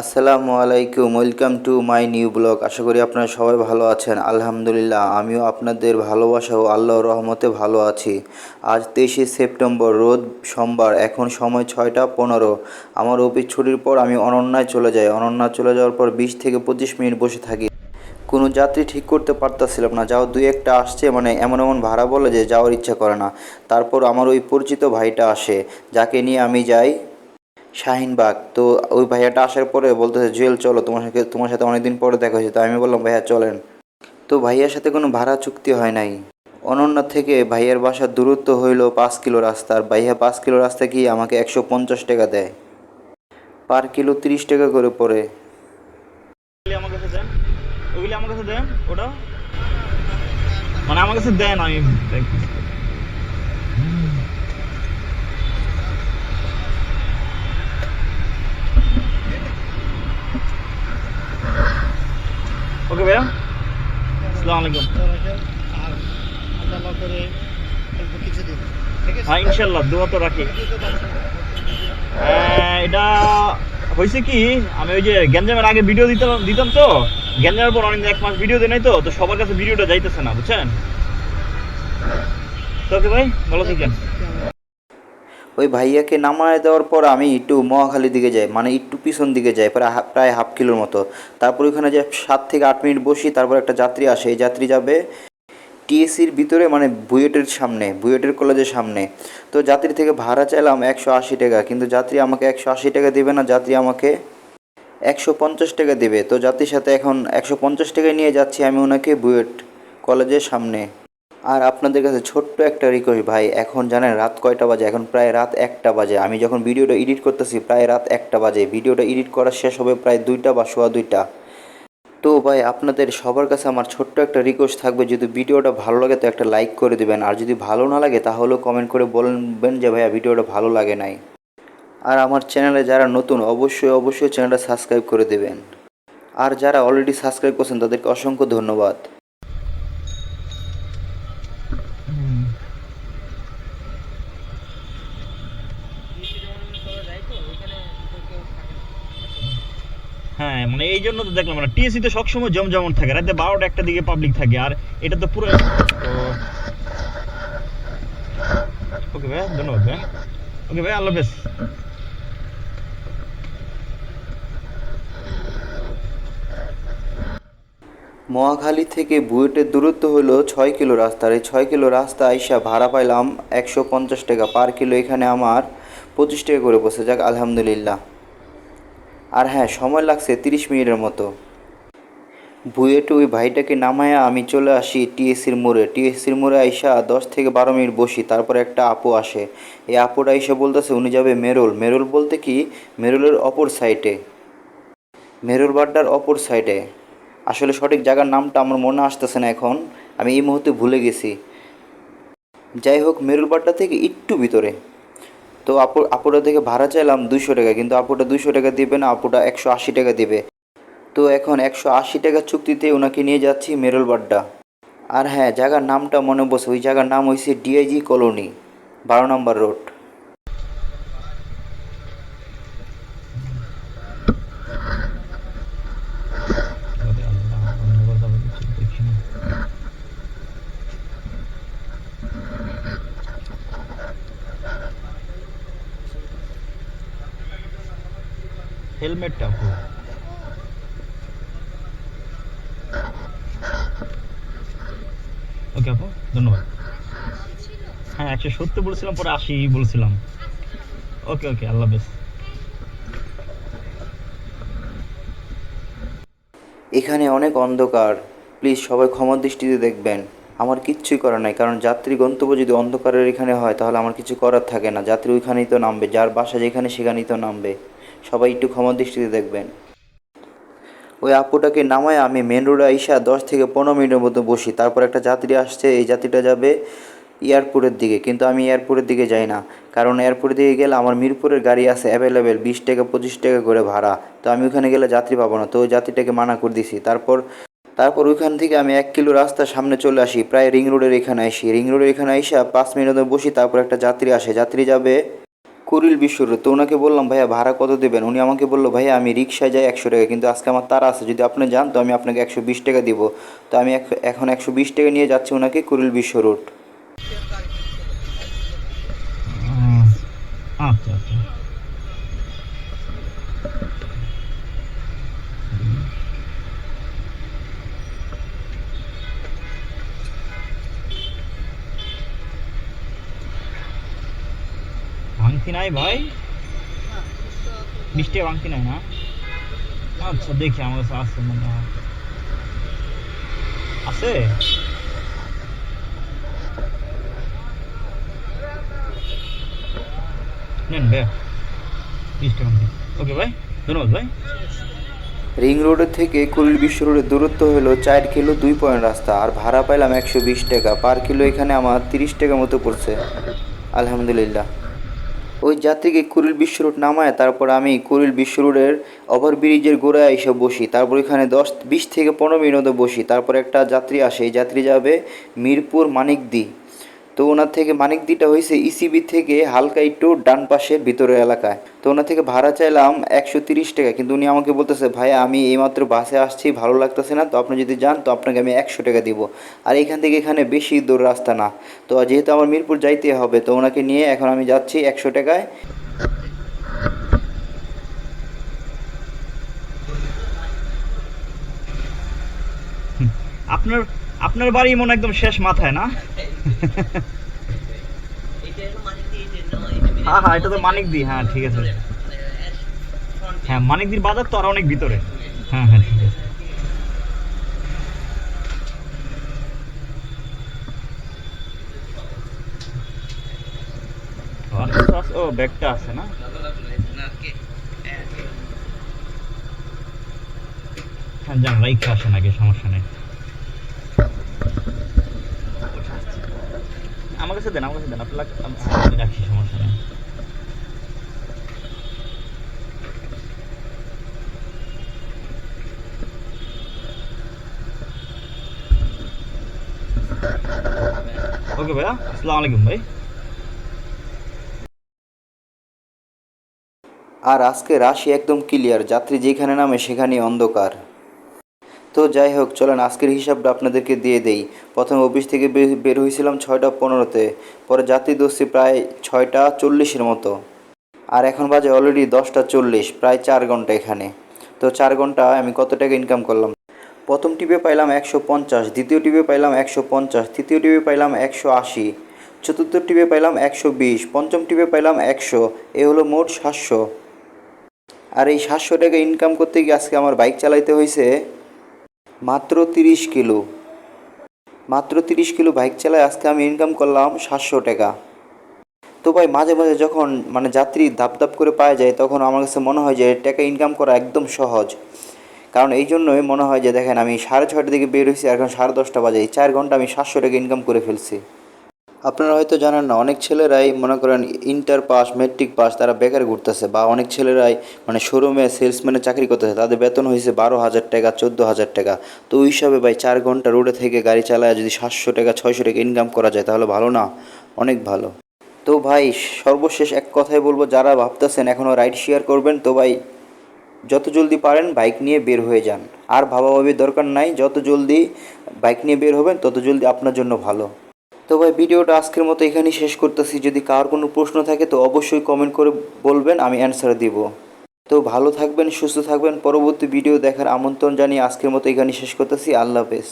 আসসালামু আলাইকুম, welcome to my new blog. আশা করি আপনারা সবাই ভালো আছেন। আলহামদুলিল্লাহ, আমিও আপনাদের ভালোবাসা ও আল্লাহর রহমতে ভালো আছি। আজ তেইশে সেপ্টেম্বর রোদ সোমবার, এখন সময় ছয়টা পনেরো। আমার অফিস ছুটির পর আমি অনন্যায় চলে যাই। অনন্যায় চলে যাওয়ার পর বিশ থেকে পঁচিশ মিনিট বসে থাকি। কোনো যাত্রী ঠিক করতে পারতাছিলাম না। যাও, দুই একটা আসছে মানে এমন এমন ভাড়া বলে যে যাওয়ার ইচ্ছা করে না। তারপর আমার ওই পরিচিত ভাইটা আসে, যাকে নিয়ে আমি যাই শাহিনবাগ। তো ওই ভাইয়াটা আসার পরে বলতেছে, জুয়েল, চলো, তোমার সাথে তোমার সাথে অনেকদিন পরে দেখা হয়েছে। তো আমি বললাম, ভাইয়া, চলেন। তো ভাইয়ার সাথে কোনো ভাড়া চুক্তি হয় নাই। অনন্যা থেকে ভাইয়ার বাসার দূরত্ব হইল পাঁচ কিলো রাস্তা, আর ভাইয়া পাঁচ কিলো রাস্তা কি আমাকে একশো পঞ্চাশ টাকা দেয়। পার কিলো তিরিশ টাকা করে ওগুলি আমার কাছে দেন। ওটা। মানে আমার কাছে দেন, আমি ওকে ভাইয়া? আসসালামু আলাইকুম। হ্যাঁ ইনশাল্লাহ দোয়া তো রাখি। এটা হয়েছে কি, আমি ওই যে গ্যাঞ্জামের আগে ভিডিও দিতাম দিতাম তো। গ্যাঞ্জামের পর অনেক এক মাস ভিডিও দিই নাই তো তো সবার কাছে ভিডিওটা যাইতেছে না, বুঝছেন? তো ওকে ভাই, ভালো থাকেন। ওই ভাইয়াকে নামায় দেওয়ার পর আমি একটু মহাখালীর দিকে যাই মানে একটু পিছন দিকে যাই, প্রায় প্রায় হাফ কিলোর মতো। তারপর ওইখানে যে সাত থেকে আট মিনিট বসি, তারপর একটা যাত্রী আসে। এই যাত্রী যাবে টিএসির ভিতরে মানে বুয়েটের সামনে, বুয়েটের কলেজের সামনে। তো যাত্রী থেকে ভাড়া চাইলাম একশো আশি টাকা, কিন্তু যাত্রী আমাকে একশো আশি টাকা দেবে না, যাত্রী আমাকে একশো পঞ্চাশ টাকা দেবে। তো যাত্রীর সাথে এখন একশো পঞ্চাশ টাকা নিয়ে যাচ্ছি আমি ওনাকে বুয়েট কলেজের সামনে। আর আপনাদের কাছে ছোট্ট একটা রিকোয়েস্ট ভাই, এখন জানেন রাত কয়টা বাজে? এখন প্রায় রাত একটা বাজে। আমি যখন ভিডিওটা এডিট করতেছি, প্রায় রাত একটা বাজে। ভিডিওটা এডিট করা শেষ হবে প্রায় দুইটা বা সোয়া দুইটা। তো ভাই, আপনাদের সবার কাছে আমার ছোট্ট একটা রিকোয়েস্ট থাকবে। যদি ভিডিওটা ভালো লাগে, তো একটা লাইক করে দেবেন। আর যদি ভালো না লাগে, তাহলেও কমেন্ট করে বলবেন যে, ভাইয়া, ভিডিওটা ভালো লাগে নাই। আর আমার চ্যানেলে যারা নতুন, অবশ্যই অবশ্যই চ্যানেলটা সাবস্ক্রাইব করে দেবেন। আর যারা অলরেডি সাবস্ক্রাইব করছেন, তাদেরকে অসংখ্য ধন্যবাদ হ্যাঁ মানে জন্য তো দেখলাম মানে টিএসসি তো সবসময় জমজমন থাকে। রাতে বারোটা একটা দিকে পাবলিক থাকে। আর এটা তো পুরো ওকে ভাই, ধন্যবাদ ভাই। ওকে ভাই, আল্লাহ হাফেজ। মহাখালী থেকে বুয়েটের দূরত্ব হলো ছয় কিলো রাস্তা। আর এই ছয় কিলো রাস্তা আইসা ভাড়া পাইলাম একশো পঞ্চাশ টাকা। পার কিলো এখানে আমার পঁচিশ টাকা করে বসে। যাক, আলহামদুলিল্লাহ। আর হ্যাঁ সময় লাগছে তিরিশ মিনিটের মতো। বুয়েটে ওই ভাইটাকে নামায়া আমি চলে আসি টিএসির মোড়ে। টিএসির মোড়ে আইসা দশ থেকে বারো মিনিট বসি, তারপরে একটা আপু আসে। এই আপুটা আইসা বলতেছে, উনি যাবে মেরুল। মেরুল বলতে কি? মেরুলের অপর সাইডে। মেরুল বাড্ডার অপর সাইডে। আসলে সঠিক জায়গার নামটা আমার মনে আসতেছে না এখন। আমি এই মুহূর্তে ভুলে গেছি। যাই হোক মেরুলবাড্ডা থেকে একটু ভিতরে। তো আপু আপুটা থেকে ভাড়া চাইলাম দুশো টাকা, কিন্তু আপুটা দুশো টাকা দিবে না, আপুটা একশো আশি টাকা দিবে। তো এখন একশো আশি টাকা চুক্তিতে ওনাকে নিয়ে যাচ্ছি মেরলবাড্ডা। আর হ্যাঁ জায়গার নামটা মনে বসে ওই জায়গার নাম হয়েছে ডিআইজি কলোনি, বারো নম্বর রোড। হেলমেটটা ওকে আপু, ধন্যবাদ। হ্যাঁ একশো সত্তর বলেছিলাম, পরে আশি বলছিলাম। ওকে ওকে আল্লাহ হাফেজ। এখানে অনেক অন্ধকার। প্লিজ সবাই ক্ষমা দৃষ্টিতে দেখবেন। আমার কিচ্ছুই করার নাই, কারণ যাত্রী গন্তব্য যদি অন্ধকারের এখানে হয়, তাহলে আমার কিছু করার থাকে না। যাত্রী ওইখানেই তো নামবে, যার বাসা যেখানে সেখানেই তো নামবে। সবাই একটু ক্ষমা দৃষ্টিতে দেখবেন। ওই আপুটাকে নামায় আমি মেন রোডে আইসা দশ থেকে পনেরো মিনিটের মতো বসি। তারপর একটা যাত্রী আসছে, এই যাত্রীটা যাবে এয়ারপোর্টের দিকে। কিন্তু আমি এয়ারপোর্টের দিকে যাই না। কারণ এয়ারপোর্টের দিকে গেলে আমার মিরপুরের গাড়ি আছে অ্যাভেলেবেল বিশ টাকা, পঁচিশ টাকা করে ভাড়া। তো আমি ওখানে গেলে যাত্রী পাবো না। তো ওই যাত্রীটাকে মানা করে দিছি। তারপর তারপর ওইখান থেকে আমি এক কিলো রাস্তা সামনে চলে আসি। প্রায় রিং রোডের এখানে আসি রিং রোডের এখানে আইসা পাঁচ মিনিট মতো বসি। তারপর একটা যাত্রী আসে। যাত্রী যাবে কুরিল বিশ্ব রোড তো ওনাকে বললাম, ভাইয়া, ভাড়া কত দেবেন? উনি আমাকে বলল, ভাইয়া, আমি রিক্সায় যাই একশো টাকা, কিন্তু আজকে আমার তারা আছে, যদি আপনি যান, তো আমি আপনাকে একশো বিশ টাকা দিব। তো আমি এখন একশো বিশ টাকা নিয়ে যাচ্ছি ওনাকে কুরিল বিশ্ব রোড আচ্ছা আচ্ছা। ভাঙতি নাই ভাই বৃষ্টি ভাঙতি নাই না আচ্ছা দেখি আমার কাছে আছে মনে হয় আছে নেন বিশ ওকে ভাই ধন্যবাদ ভাই রিং রোডের থেকে কুরিল বিশ্ব রোডের দূরত্ব হলো চার কিলো দুই পয়েন্ট রাস্তা। আর ভাড়া পাইলাম একশো বিশ টাকা। পার কিলো এখানে আমার তিরিশ টাকা মতো পড়ছে। আলহামদুলিল্লাহ। ওই যাত্রীকে কুরিল বিশ্ব রোড নামায়, তারপর আমি কুরিল বিশ্ব রোডের ওভারব্রিজের গোড়ায় এসে বসি। তারপর এখানে দশ, বিশ থেকে পনেরো মিনিট বসি। তারপর একটা যাত্রী আসে। এই যাত্রী যাবে মিরপুর মানিকদি। তো ওনার থেকে মানিকদিটা হয়েছে ইসিবি থেকে হালকা একটু ডান পাশের ভিতরের এলাকায়। তো ওনার থেকে ভাড়া চাইলাম একশো তিরিশ টাকা, কিন্তু উনি আমাকে বলতেছে, ভাই, আমি এইমাত্র বাসে আসছি, ভালো লাগতেছে না, তো আপনি যদি যান, তো আপনাকে আমি একশো টাকা দিব। আর এখান থেকে এখানে বেশি দূর রাস্তা না। তো যেহেতু আমার মিরপুর যাইতে হবে, তো ওনাকে নিয়ে এখন আমি যাচ্ছি একশো টাকায়। আপনার আপনার বাড়ি মনে একদম শেষ মাথায়, না? হ্যাঁ হ্যাঁ এটা তো মানিক দি হ্যাঁ ঠিক আছে। হ্যাঁ মানিক দির বাজার তো আর অনেক ভিতরে। হ্যাঁ হ্যাঁ ঠিক আছে? ও, ব্যাগটা আছে, না? হ্যাঁ যান, রাইখে আসেন আগে, সমস্যা নেই আমার কাছে দেন আমার কাছে দেন আপনার রাখছি সমস্যা নেই। ওকে ভাইয়া আসসালামু আলাইকুম ভাই। আর আজকে রাশি একদম ক্লিয়ার যাত্রী যেখানে নামে সেখানেই অন্ধকার। তো যাই হোক, চলেন, আজকের হিসাবটা আপনাদেরকে দিয়ে দেই। প্রথমে অফিস থেকে বের হয়েছিলাম ছয়টা পনেরোতে। পরে যাত্রী দোষী প্রায় ছয়টা চল্লিশের মতো। আর এখন বাজে অলরেডি দশটা চল্লিশ, প্রায় চার ঘণ্টা এখানে। তো চার ঘণ্টা আমি কত টাকা ইনকাম করলাম? প্রথম টিপে পাইলাম একশো পঞ্চাশ, দ্বিতীয় টিপে পাইলাম একশো পঞ্চাশ, তৃতীয় টিপে পাইলাম একশো আশি, চতুর্থ টিপে পাইলাম একশো বিশ, পঞ্চম টিপে পাইলাম একশো, এ হলো মোট সাতশো। আর এই সাতশো টাকা ইনকাম করতে গিয়ে আজকে আমার বাইক চালাইতে হয়েছে মাত্র তিরিশ কিলো। মাত্র তিরিশ কিলো বাইক চালায় আজকে আমি ইনকাম করলাম সাতশো টাকা। তো ভাই, মাঝে মাঝে যখন মানে যাত্রী ধাপ ধাপ করে পাওয়া যায়, তখন আমার কাছে মনে হয় যে টাকা ইনকাম করা একদম সহজ। কারণ এই জন্যই মনে হয় যে, দেখেন আমি সাড়ে ছয়টা থেকে বের হয়েছি এখন সাড়ে দশটা বাজে। চার ঘণ্টা আমি সাতশো টাকা ইনকাম করে ফেলছি। আপনারা হয়তো জানেন না, অনেক ছেলেরাই মনে করেন ইন্টার পাস মেট্রিক পাস তারা বেকার ঘুরতেছে বা অনেক ছেলেরাই মানে শোরুমে সেলসম্যানে চাকরি করতেছে, তাদের বেতন হয়েছে বারো হাজার টাকা, চোদ্দ হাজার টাকা। তো ওই হিসাবে ভাই চার ঘণ্টা রোডে থেকে গাড়ি চালায় যদি সাতশো টাকা, ছয়শো টাকা ইনকাম করা যায় তাহলে ভালো না? অনেক ভালো। তো ভাই সর্বশেষ এক কথাই বলব, যারা ভাবতেছেন এখনও রাইড শেয়ার করবেন, তো ভাই যত জলদি পারেন বাইক নিয়ে বের হয়ে যান। আর ভাবাভাবির দরকার নাই, যত জলদি বাইক নিয়ে বের হবেন, তত জলদি আপনার জন্য ভালো। তো ভাই, ভিডিওটা আজকের মতো এখানেই শেষ করতেছি। যদি কার কোনো প্রশ্ন থাকে, তো অবশ্যই কমেন্ট করে বলবেন, আমি অ্যান্সার দিব। তো ভালো থাকবেন, সুস্থ থাকবেন। পরবর্তী ভিডিও দেখার আমন্ত্রণ জানিয়ে আজকের মতো এখানেই শেষ করতেছি। আল্লাহ হাফেজ।